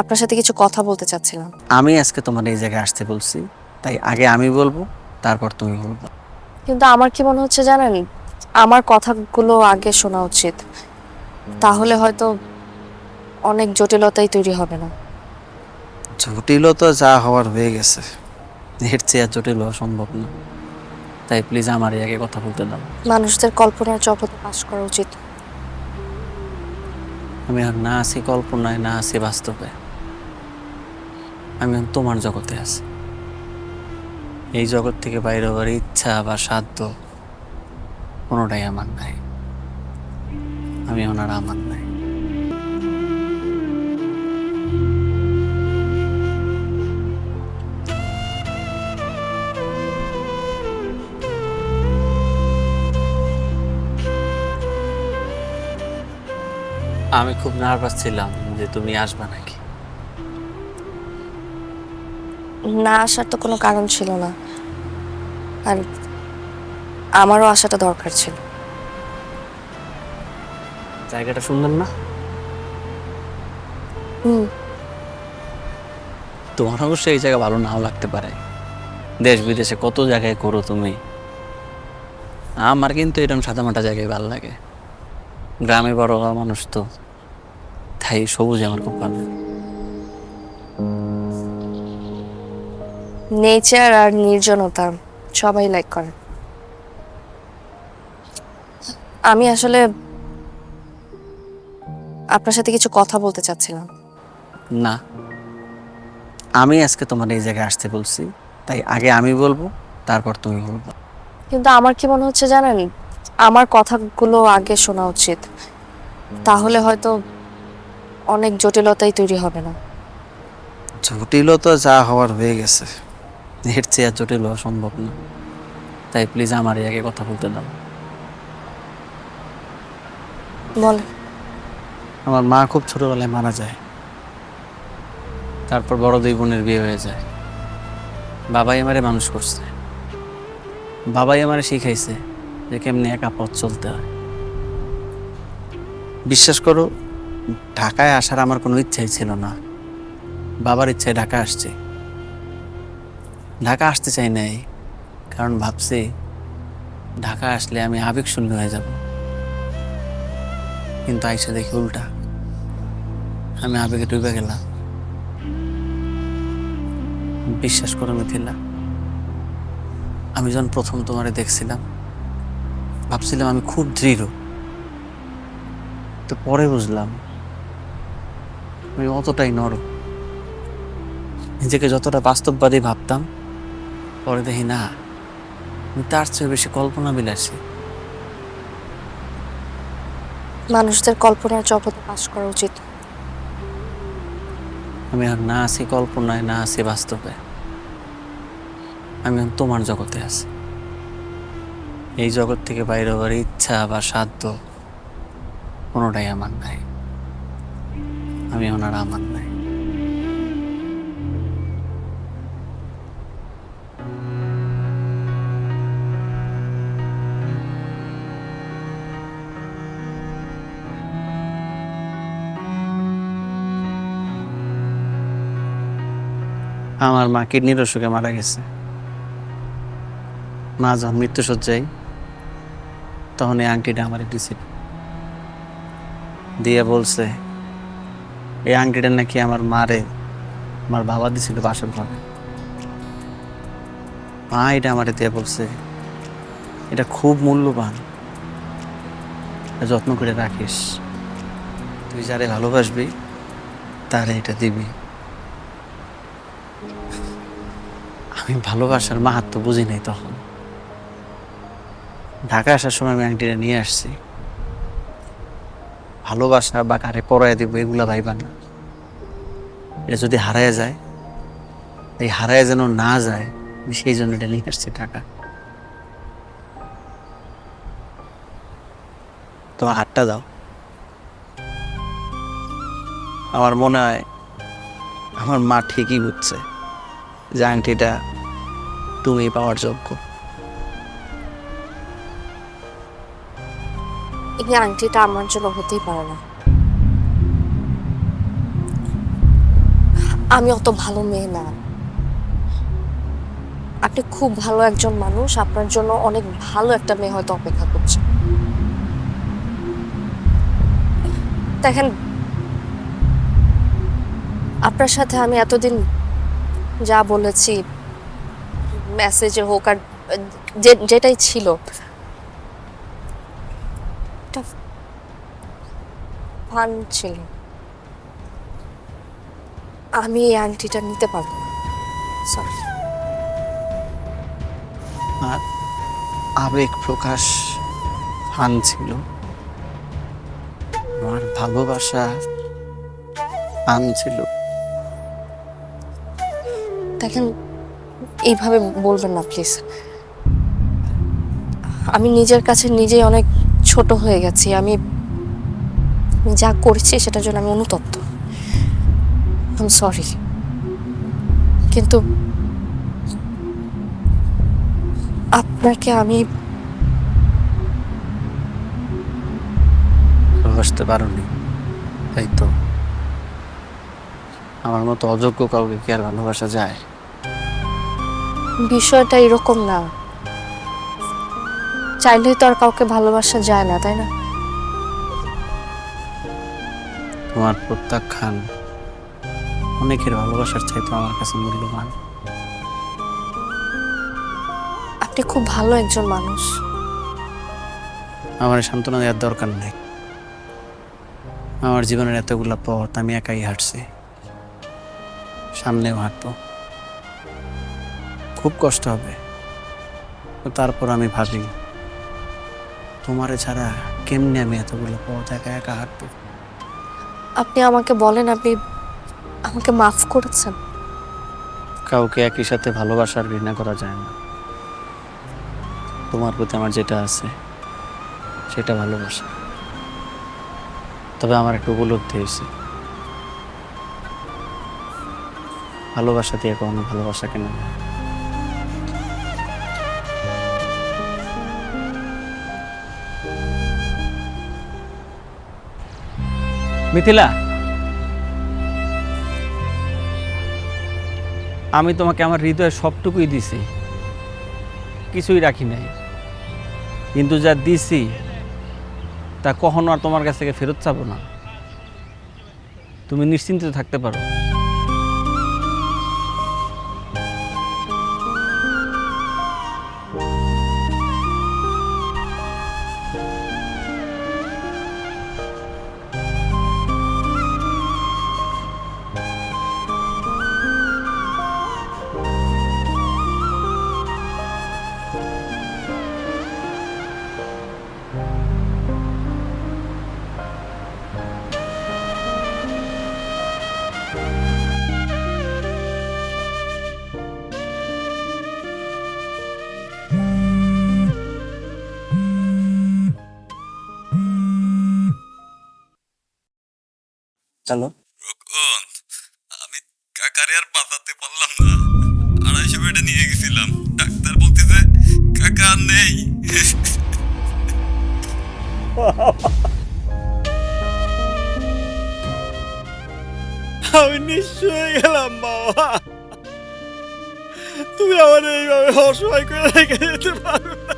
আপনার সাথে কিছু কথা বলতে চাচ্ছিলাম। আমি আজকে তোমার এই জায়গায় আসতে বলছি। তাই আগে আমি বলব তারপর তুমি বলব। কিন্তু আমার কি মনে হচ্ছে জানেন আমার কথাগুলো আগে শোনা উচিত। তাহলে হয়তো অনেক জটিলতাই তৈরি হবে না। জটিলতা যা হওয়ার হয়ে গেছে এর চেয়ে আর জটিল হওয়া সম্ভব না। তাই প্লিজ আমার এই আগে কথা বলতে দাও। মানুষদের কল্পনার জগতে বাস করা উচিত। আমি আর না আছি কল্পনায় না আছি বাস্তবে। আমি এখন তোমার জগতে আছি। এই জগৎ থেকে বাইরে হওয়ার ইচ্ছা বা সাধ্য কোনোটাই আমার নাই। আমি ওনার আমার নাই। আমি খুব নার্ভাস ছিলাম যে তুমি আসবে নাকি। না আসার তো কোনো কারণ ছিল না। আর আমারও আসাটা দরকার ছিল। জায়গাটা সুন্দর না? হুম। তোমার অবশ্যই এই জায়গা ভালো নাও লাগতে পারে। দেশ বিদেশে কত জায়গায় করো তুমি। আমার কিন্তু এরকম সাদামাটা জায়গায় ভালো লাগে। গ্রামে বড় মানুষ তো তাই সবুজ আমার খুব ভালো লাগে। নেচার আর নির্জনতা সবাই লাইক করে। আমি আসলে আপনার সাথে কিছু কথা বলতে চাচ্ছিলাম। না। আমি আজকে তোমার এই জায়গায় আসতে বলছি তাই আগে আমি বলব তারপর তুমি বলব। কিন্তু আমার কি মনে হচ্ছে জানেন আমার কথাগুলো আগে শোনা উচিত। তাহলে হয়তো অনেক জটিলতাই তৈরি হবে না। জটিলতা যা হওয়ার হয়ে গেছে। এর চেয়ে আর জটিল হওয়া সম্ভব না। তাই প্লিজ আমার এই আগে কথা বলতে দাও। বলে। আমার মা খুব ছোটবেলায় মারা যায়। তারপর বড় দুই বোনের বিয়ে হয়ে যায়। বাবাই আমারে মানুষ করছে। বাবাই আমারে শিখাইছে যে কেমনি একা পথ চলতে হয়। বিশ্বাস করো ঢাকায় আসার আমার কোনো ইচ্ছাই ছিল না। বাবার ইচ্ছায় ঢাকা আসছে। ঢাকা আসতে চাই নাই, কারণ ভাবছি ঢাকা আসলে আমি আবেগ শূন্য হয়ে যাব। কিন্তু আইসা দেখি উল্টা, আমি আবেগে ডুবে গেলাম। বিশ্বাস করে মিথিলা, আমি যখন প্রথম তোমারে দেখছিলাম, ভাবছিলাম আমি খুব দৃঢ়। তো পরে বুঝলাম, আমি অতটাই নরম। নিজেকে যতটা বাস্তববাদী ভাবতাম পরে দেখি না আমি তার চেয়ে বেশি কল্পনা বিলাসী। মানুষদের কল্পনার জগতে বাস করা উচিত। আমি আর না আছি কল্পনায় না আছি বাস্তবে। আমি তোমার জগতে আছি। এই জগৎ থেকে বাইরে হওয়ার ইচ্ছা বা সাধ্য কোনোটাই আমার নাই। আমি ওনার আমার নাই। আমার মা কিডনির অসুখে মারা গেছে। মা যখন মৃত্যুসজ্জায় তখন এই আংটিটা আমার দিছিল দিয়ে বলছে, এই আংটিটা নাকি আমার মারে, আমার বাবা দিছিল বাসর ঘরে। মা এটা আমার দিয়ে বলছে, এটা খুব মূল্যবান। যত্ন করে রাখিস। তুই যারে ভালোবাসবি, তারে এটা দিবি। আমি ভালোবাসার মাহাত্ম বুঝি নাই তখন। ঢাকা আসার সময় আমি আংটিটা নিয়ে আসছি। ভালোবাসা বা কারে পড়ায় দিব এগুলা ভাইবা না। এটা যদি হারায় যায়, এই হারায় যেন না যায়, আমি সেই জন্য এটা নিয়ে আসছি টাকা তো হাতটা দাও। আমার মনে হয়, আমার মা ঠিকই বুঝছে যে আংটিটা তুমি পাওয়ার যোগ্য। এই আংটিটা আমার জন্য হতেই পারে না। আমি অত ভালো মেয়ে না। আপনি খুব ভালো একজন মানুষ, আপনার জন্য অনেক ভালো একটা মেয়ে হয়তো অপেক্ষা করছে। দেখেন, আপনার সাথে আমি এতদিন যা বলেছি মেসেজে হোক আর যে যেটাই ছিল। ফান ছিল। আমি এই আংটিটা নিতে পারব সরি আর আবেগ প্রকাশ ফান ছিল। আমার ভালোবাসা ফান ছিল। দেখেন এইভাবে বলবেন না, প্লিজ। আমি নিজের কাছে নিজেই অনেক ছোট হয়ে গেছি। আমি যা করছি সেটার জন্য আমি অনুতপ্ত। আম সরি কিন্তু আপনাকে আমি ভালোবাসতে পারোনি। তাই তো। আমার মতো অযোগ্য কাউকে কি আর ভালোবাসা যায়? বিষয়টা এরকম না। চাইলেই তো আর কাউকে ভালোবাসা যায় না তাই না? তোমার প্রত্যাখ্যান অনেকের ভালোবাসার চাইতে আমার কাছে মূল্যবান। আপনি খুব ভালো একজন মানুষ। আমার সান্ত্বনা দেওয়ার দরকার নেই। আমার জীবনের এতগুলা পথ আমি একাই হাঁটছি। সামনেও হাঁটবো। খুব কষ্ট হবে। তারপর আমি ভাবি তোমারে ছাড়া কেমনে আমি এতগুলো পথ একা একা হাঁটবো? আপনি আমাকে বলেন আপনি আমাকে মাফ করেছেন। কাউকে একই সাথে ভালোবাসার ঘৃণা করা যায় না। তোমার প্রতি আমার যেটা আছে সেটা ভালোবাসা। তবে আমার একটা উপলব্ধি হয়েছে। ভালোবাসা দিয়ে কখনো ভালোবাসা কেন মিথিলা? আমি তোমাকে আমার হৃদয়ে সবটুকুই দিছি। কিছুই রাখি নাই। কিন্তু যা দিছি, তা কখনো আর তোমার কাছ থেকে ফেরত চাবো না। তুমি নিশ্চিন্তে থাকতে পারো। চলো। আমি কাকারে আর বাঁচাতে পারলাম না। আড়াইশো বেডে নিয়ে গেছিলাম। ডাক্তার বলতেছে কাকা নেই। আমি নিঃস্ব গেলাম বাবা। তুমি আমার এইভাবে অসহায় করে রেখে যেতে পারো না।